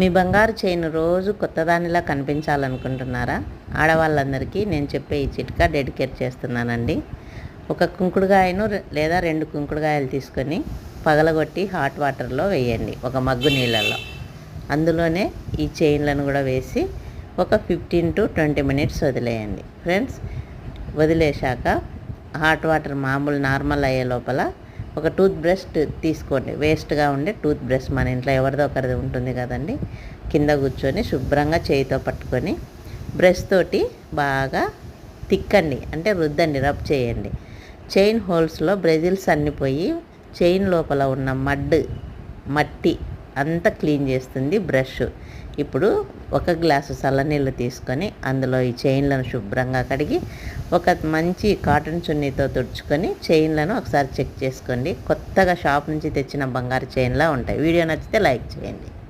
మీ బంగారు చైన్ రోజు కొత్తదానిలా కనిపించాలనుకుంటున్నారా? ఆడవాళ్ళందరికీ నేను చెప్పే ఈ చిట్కా డెడికేట్ చేస్తున్నానండి. ఒక కుంకుడుగాయను లేదా రెండు కుంకుడుగాయలు తీసుకొని పగలగొట్టి హాట్ వాటర్లో వేయండి ఒక మగ్గు నీళ్ళల్లో అందులోనే ఈ చైన్లను కూడా వేసి ఒక ఫిఫ్టీన్ టు ట్వంటీ మినిట్స్ వదిలేయండి. ఫ్రెండ్స్ వదిలేశాక హాట్ వాటర్ మామూలు నార్మల్ అయ్యే లోపల ఒక టూత్ బ్రష్ తీసుకోండి. వేస్ట్గా ఉండే టూత్ బ్రష్ మన ఇంట్లో ఎవరిదో ఒకరిది ఉంటుంది కదండి. కింద కూర్చొని శుభ్రంగా చేయితో పట్టుకొని బ్రష్ తోటి బాగా తిక్కండి. అంటే రుద్దండి రబ్ చేయండి. చైన్ హోల్స్లో బ్రెజిల్స్ అన్ని పోయి చైన్ లోపల ఉన్న మడ్ మట్టి అంతా క్లీన్ చేస్తుంది బ్రష్. ఇప్పుడు ఒక గ్లాసు చల్లనీళ్ళు తీసుకొని అందులో ఈ చైన్లను శుభ్రంగా కడిగి ఒక మంచి కాటన్ చున్నీతో తుడుచుకొని చైన్లను ఒకసారి చెక్ చేసుకోండి. కొత్తగా షాప్ నుంచి తెచ్చిన బంగారు చైన్లా ఉంటాయి. వీడియో నచ్చితే లైక్ చేయండి.